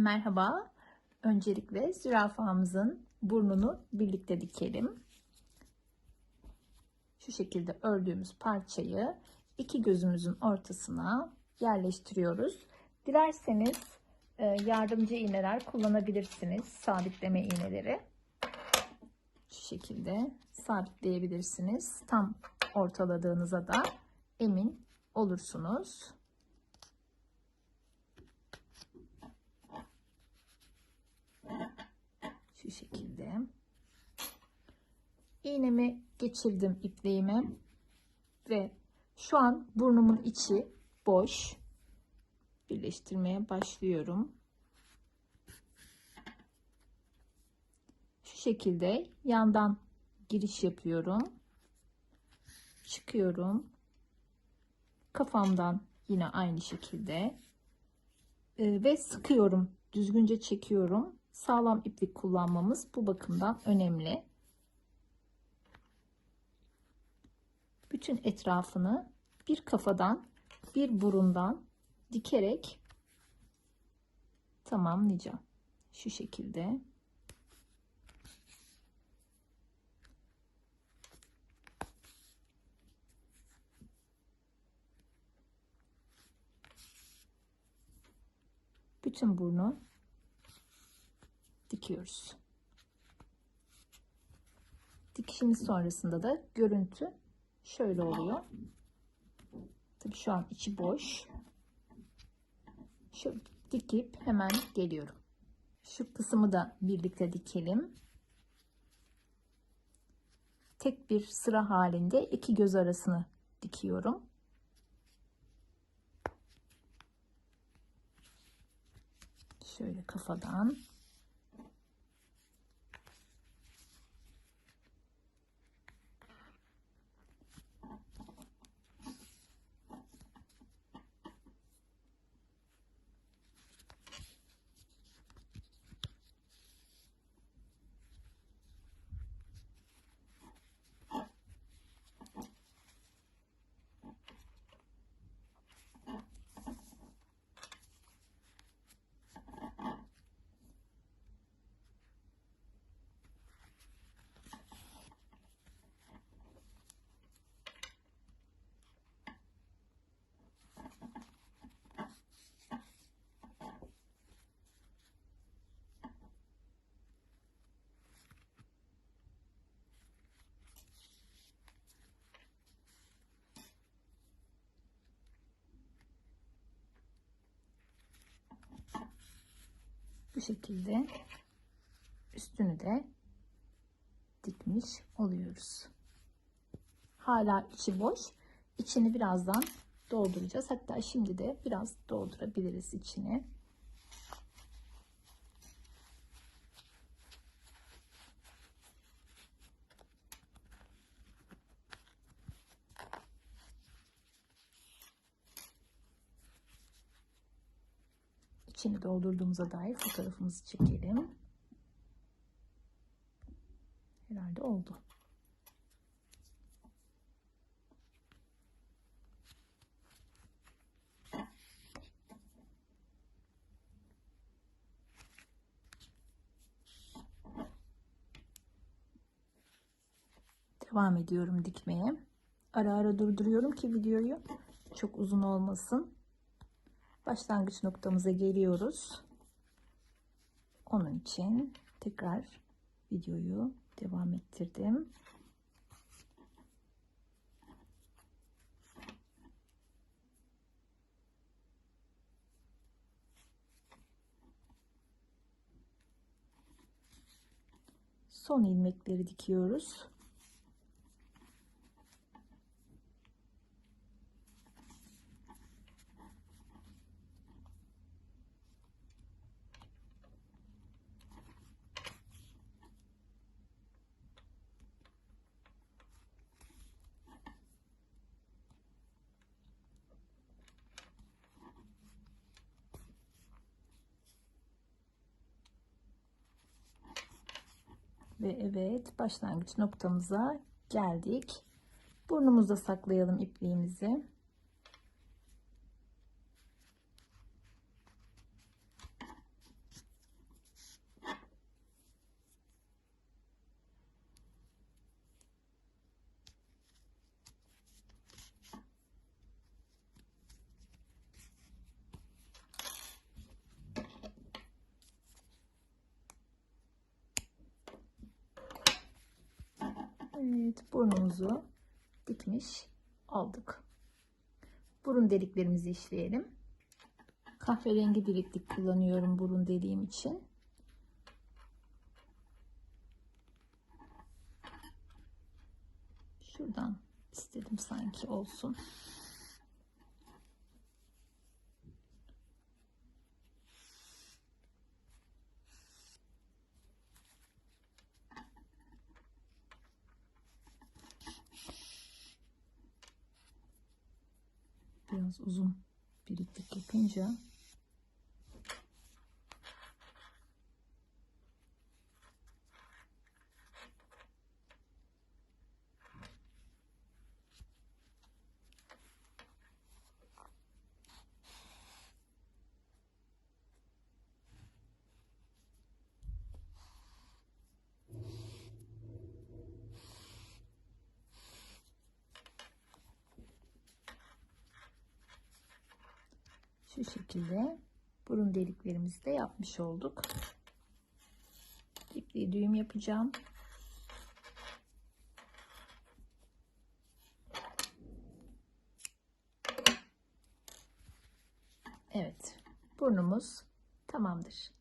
Merhaba. Öncelikle zürafamızın burnunu birlikte dikelim. Şu şekilde ördüğümüz parçayı iki gözümüzün ortasına yerleştiriyoruz. Dilerseniz e, yardımcı iğneler kullanabilirsiniz. Sabitleme iğneleri. Şu şekilde sabitleyebilirsiniz. Tam ortaladığınıza da emin olursunuz. Şu şekilde. İğnemi geçirdim ipliğime ve şu an burnumun içi boş. Birleştirmeye başlıyorum. Şu şekilde yandan giriş yapıyorum. Çıkıyorum. Kafamdan yine aynı şekilde ve sıkıyorum. Düzgünce çekiyorum sağlam iplik kullanmamız bu bakımdan önemli. Bütün etrafını bir kafadan bir burundan dikerek tamamlayacağım. Şu şekilde. Bütün burnu dikiyoruz. Dikişimiz sonrasında da görüntü şöyle oluyor. Tabii şu an içi boş. Şu dikip hemen geliyorum. Şu kısmı da birlikte dikelim. Tek bir sıra halinde iki göz arasını dikiyorum. Şöyle kafadan bu şekilde üstünü de dikmiş oluyoruz. Hala içi boş. İçini birazdan dolduracağız. Hatta şimdi de biraz doldurabiliriz içini. İçini doldurduğumuza dair fotoğrafımızı çekelim. Herhalde oldu. Devam ediyorum dikmeye. Ara ara durduruyorum ki videoyu çok uzun olmasın başlangıç noktamıza geliyoruz. Onun için tekrar videoyu devam ettirdim. Son ilmekleri dikiyoruz. Ve evet başlangıç noktamıza geldik. Burnumuzda saklayalım ipliğimizi. Evet, burnumuzu dikmiş olduk. Burun deliklerimizi işleyelim. Kahverengi bileklik kullanıyorum burun deliğim için. Şuradan istedim sanki olsun. Biraz uzun biriklik yapınca şu şekilde burun deliklerimizi de yapmış olduk. İpliği düğüm yapacağım. Evet, burnumuz tamamdır.